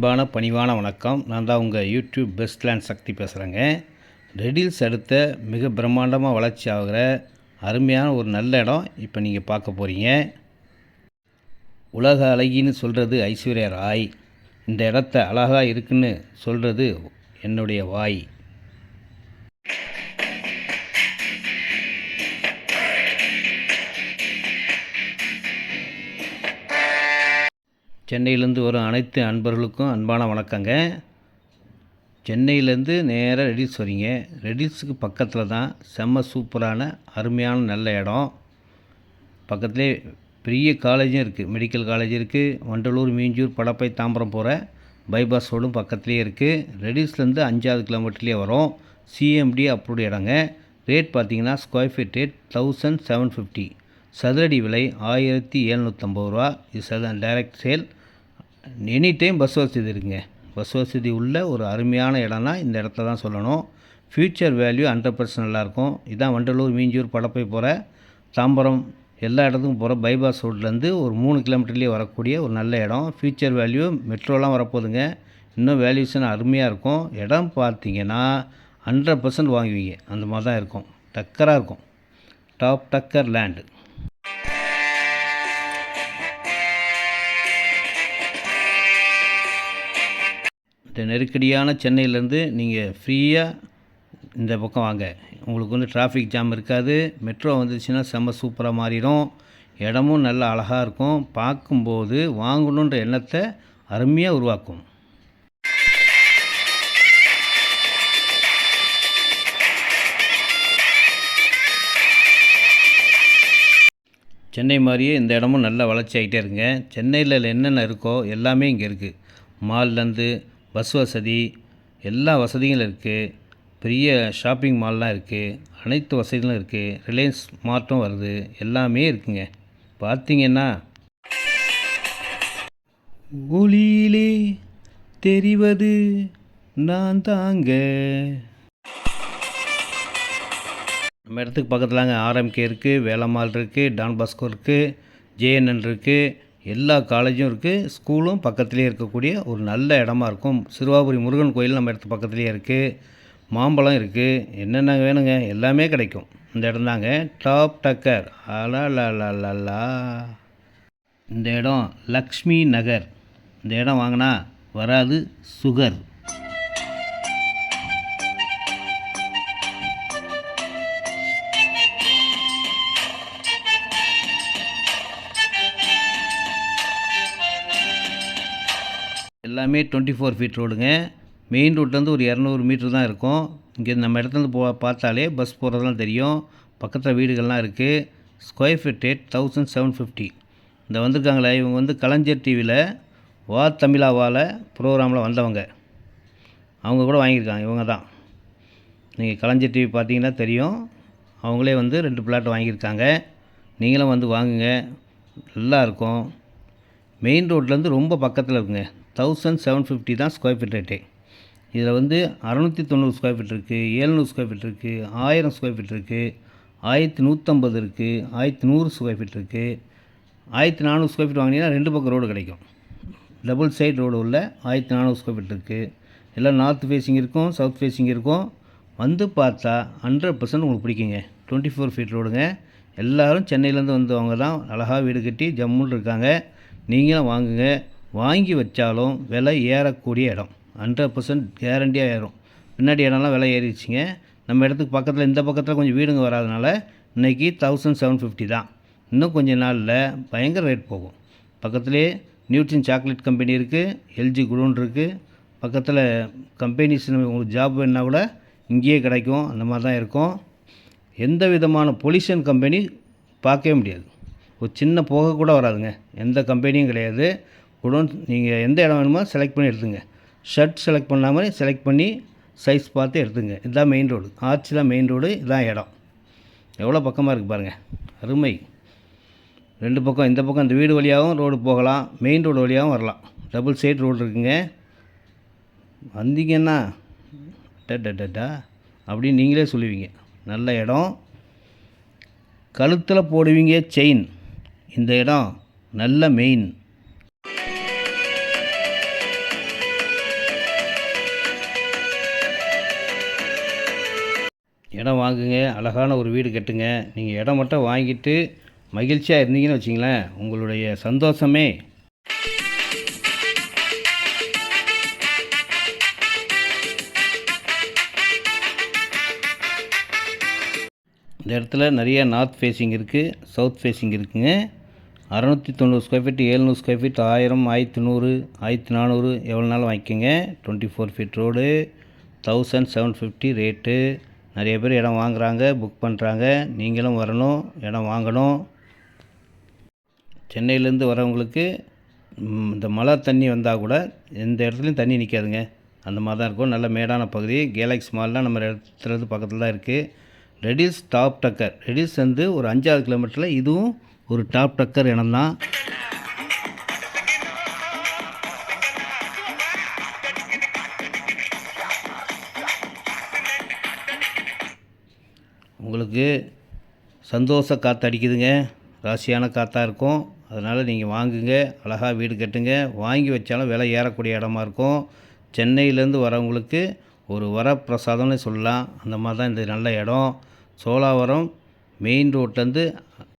அன்பான பணிவான வணக்கம். நான் தான் உங்கள் யூடியூப் பெஸ்ட் லேண்ட் சக்தி பேசுகிறேங்க ரெடில்ஸ் அடுத்த மிக பிரம்மாண்டமாக வளர்ச்சி ஆகிற அருமையான ஒரு நல்ல இடம் இப்போ நீங்கள் பார்க்க போகிறீங்க உலக அழகின்னு சொல்கிறது ஐஸ்வர்யா ராய். இந்த இடத்த அழகாக இருக்குன்னு சொல்கிறது என்னுடைய வாய். சென்னையிலேருந்து வரும் அனைத்து அன்பர்களுக்கும் அன்பான வணக்கங்க. சென்னையிலேருந்து நேராக ரெடிஸ் வரீங்க. ரெடில்ஸுக்கு பக்கத்தில் தான் செம்ம சூப்பரான அருமையான நல்ல இடம். பக்கத்துலேயே பெரிய காலேஜும் இருக்குது மெடிக்கல் காலேஜ் இருக்குது வண்டலூர் மீஞ்சூர் படப்பை தாம்பரம் போகிற பைபாஸ் ரோடும் பக்கத்துலேயே இருக்குது ரெடில்ஸ்லேருந்து அஞ்சாவது கிலோமீட்டர்லேயே வரும். சிஎம்டி அப்ரூவ்டு இடங்க. ரேட் பார்த்தீங்கன்னா square feet rate thousand seven fifty. சதுரடி விலை ஆயிரத்தி எழுநூற்றம்பது ரூபா. இது சத direct sale any time bus வசதி இருக்குங்க. பஸ் வசதி உள்ள ஒரு அருமையான இடம்னா இந்த இடத்த தான் சொல்லணும். ஃப்யூச்சர் வேல்யூ ஹண்ட்ரட் பர்சன்ட் நல்லாயிருக்கும் இதான் வண்டலூர் மீஞ்சூர் படப்பை போகிற தாம்பரம் எல்லா இடத்துக்கும் போகிற பைபாஸ் ரோட்லேருந்து ஒரு மூணு கிலோமீட்டர்லேயே வரக்கூடிய ஒரு நல்ல இடம். ஃப்யூச்சர் வேல்யூ மெட்ரோலாம் வரப்போகுதுங்க. இன்னும் வேல்யூஷன் அருமையாக இருக்கும். இடம் பார்த்தீங்கன்னா ஹண்ட்ரட் பர்சன்ட் வாங்குவீங்க. அந்த மாதிரி தான் இருக்கும். டக்கராக இருக்கும். டாப் டக்கர் லேண்டு. நெருக்கடியான சென்னையிலேருந்து நீங்கள் ஃப்ரீயாக இந்த பக்கம் வாங்க. உங்களுக்கு வந்து டிராஃபிக் ஜாம் இருக்காது. மெட்ரோ வந்துச்சுன்னா செம்ம சூப்பராக மாறிடும். இடமும் நல்ல அழகாக இருக்கும். பார்க்கும்போது வாங்கணுன்ற எண்ணத்தை அருமையாக உருவாக்கும். சென்னை மாதிரியே இந்த இடமும் நல்லா வளர்ச்சி ஆகிட்டே இருங்க சென்னையில் என்னென்ன இருக்கோ எல்லாமே இங்கே இருக்குது மால்லேருந்து பஸ் வசதி எல்லா வசதிகளும் இருக்குது பெரிய ஷாப்பிங் மால்லாம் இருக்குது அனைத்து வசதிகளும் இருக்குது ரிலையன்ஸ் மார்ட்டும் வருது. எல்லாமே இருக்குங்க. பார்த்தீங்கன்னா ஒளியிலே தெரிவது நான் தாங்க. நம்ம இடத்துக்கு பக்கத்துலங்க ஆர்எம்கே இருக்குது வேலம்மாள் இருக்குது டான் பாஸ்கோ இருக்குது ஜேஎன்என் இருக்குது எல்லா காலேஜும் இருக்குது ஸ்கூலும் பக்கத்துலேயே இருக்கக்கூடிய ஒரு நல்ல இடமா இருக்கும். சிறுவாபுரி முருகன் கோயில் நம்ம இடத்து பக்கத்துலேயே இருக்குது மாம்பழம் இருக்குது என்னென்ன வேணுங்க? எல்லாமே கிடைக்கும். இந்த இடம் தாங்க. டாப் டக்கர். அலா இந்த இடம் லக்ஷ்மி நகர். இந்த இடம் வாங்கினா வராது சுகர். எல்லாமே டுவெண்ட்டி ஃபோர் ஃபீட் ரோடுங்க மெயின் ரோட்லேருந்து ஒரு இரநூறு மீட்ரு தான் இருக்கும். இங்கே நம்ம இடத்துலேருந்து போ பார்த்தாலே பஸ் போகிறதெல்லாம் தெரியும். பக்கத்தில் வீடுகள்லாம் இருக்குது square feet rate thousand seven fifty இந்த வந்திருக்காங்களே இவங்க வந்து கலைஞர் டிவியில் வா தமிழாவால் ப்ரோக்ராமில் வந்தவங்க. அவங்க கூட வாங்கியிருக்காங்க இவங்க தான். நீங்கள் கலைஞர் டிவி பார்த்தீங்கன்னா தெரியும். அவங்களே வந்து ரெண்டு பிளாட் வாங்கியிருக்காங்க. நீங்களும் வந்து வாங்குங்க. நல்லா இருக்கும். மெயின் ரோட்லேருந்து ரொம்ப பக்கத்தில் இருக்குங்க. தௌசண்ட் செவன் ஃபிஃப்டி தான் ஸ்கொயர் ஃபீட் ரேட்டே இதில் வந்து அறநூற்றி தொண்ணூறு ஸ்கொயர் ஃபீட் இருக்குது ஏழ்நூறு ஸ்கொயர் ஃபீட் இருக்குது ஆயிரம் ஸ்கொயர் ஃபீட் இருக்குது ஆயிரத்தி நூற்றம்பது இருக்குது ஆயிரத்தி நூறு ஸ்கொயர் ஃபீட் இருக்குது ஆயிரத்தி நானூறு ஸ்கொயர் ஃபீட் வாங்கினீங்கன்னா ரெண்டு பக்கம் ரோடு கிடைக்கும். டபுள் சைடு ரோடு உள்ள ஆயிரத்தி நானூறு ஸ்கொயர் ஃபீட் இருக்குது எல்லாம் நார்த் ஃபேஸிங் இருக்கும் சவுத் ஃபேஸிங் இருக்கும். வந்து பார்த்தா ஹண்ட்ரட் பர்சன்ட் உங்களுக்கு பிடிக்குங்க. டுவெண்ட்டி ஃபோர் ஃபீட் ரோடுங்க எல்லோரும் சென்னையிலேருந்து வந்தவங்க தான். அழகாக வீடு கட்டி ஜம்முன்னு இருக்காங்க. நீங்களும் வாங்குங்க. வாங்கி வச்சாலும் விலை ஏறக்கூடிய இடம். ஹண்ட்ரட் பர்சன்ட் கேரண்டியாக ஏறும். பின்னாடி இடம்லாம் விலை ஏறிடுச்சிங்க. நம்ம இடத்துக்கு பக்கத்தில் இந்த பக்கத்தில் கொஞ்சம் வீடுங்க வராதனால இன்றைக்கி தௌசண்ட் செவன் ஃபிஃப்டி தான். இன்னும் கொஞ்சம் நாளில் பயங்கர ரேட் போகும். பக்கத்துலேயே நியூட்ரின் சாக்லேட் கம்பெனி இருக்குது எல்ஜி குடோன் இருக்குது பக்கத்தில் கம்பெனிஸ் உங்களுக்கு ஜாப் வேணுன்னா கூட இங்கேயே கிடைக்கும். அந்த மாதிரி தான் இருக்கும். எந்த விதமான பொல்யூஷன் கம்பெனி பார்க்கவே முடியாது. ஒரு சின்ன புகை கூட வராதுங்க. எந்த கம்பெனியும் கிடையாது. குடோன் நீங்கள் எந்த இடம் வேணுமோ செலக்ட் பண்ணி எடுத்துங்க. ஷர்ட் செலக்ட் பண்ண மாதிரி செலக்ட் பண்ணி சைஸ் பார்த்து எடுத்துங்க. இதுதான் மெயின் ரோடு ஆர்ச்சி தான் மெயின் ரோடு இதுதான் இடம். எவ்வளோ பக்கமாக இருக்குது பாருங்கள் அருமை. ரெண்டு பக்கம் இந்த பக்கம் இந்த வீடு வழியாகவும் ரோடு போகலாம். மெயின் ரோடு வழியாகவும் வரலாம். டபுள் சைடு ரோடு இருக்குங்க. வந்தீங்கன்னா டட்டா அப்படின்னு நீங்களே சொல்லுவீங்க. நல்ல இடம். கழுத்தில் போடுவீங்க செயின் இந்த இடம் நல்ல மெயின் இடம் வாங்குங்க அழகான ஒரு வீடு கட்டுங்க. நீங்கள் இடம் மட்டும் வாங்கிட்டு மகிழ்ச்சியாக இருந்தீங்கன்னு வச்சிங்களேன் உங்களுடைய சந்தோஷமே. இந்த இடத்துல நிறைய நார்த் ஃபேஸிங் இருக்குது சவுத் ஃபேஸிங் இருக்குங்க. அறநூற்றி தொண்ணூறு ஸ்கொயர் ஃபீட் ஏழ்நூறு ஸ்கொயர் ஃபீட் ஆயிரம் ஆயிரத்தி நூறு ஆயிரத்தி நானூறு எவ்வளோ நாளும் வாங்கிக்கோங்க. Twenty four feet road thousand seven fifty rate நிறைய பேர் இடம் வாங்குறாங்க புக் பண்ணுறாங்க நீங்களும் வரணும் இடம் வாங்கணும். சென்னையிலேருந்து வரவங்களுக்கு இந்த மழை தண்ணி வந்தால் கூட எந்த இடத்துலையும் தண்ணி நிற்காதுங்க அந்த மாதிரி தான் இருக்கும். நல்ல மேடான பகுதி. கேலக்ஸ் மால்லாம் நம்ம இடத்துலேருந்து பக்கத்தில் தான் இருக்குது ரெடில்ஸ் டாப் டக்கர் ரெடில்ஸ் வந்து ஒரு அஞ்சாறு கிலோமீட்டரில் இதுவும் ஒரு டாப் டக்கர் இடம் தான் உங்களுக்கு சந்தோஷ காற்று அடிக்குதுங்க. ராசியான காற்றாக இருக்கும். அதனால் நீங்கள் வாங்குங்க. அழகாக வீடு கட்டுங்க. வாங்கி வச்சாலும் விலை ஏறக்கூடிய இடமா இருக்கும். சென்னையிலேருந்து வரவங்களுக்கு ஒரு வரப்பிரசாதம்னு சொல்லலாம். அந்த மாதிரி தான் இந்த நல்ல இடம். சோலாவரம் மெயின் ரோட்லேருந்து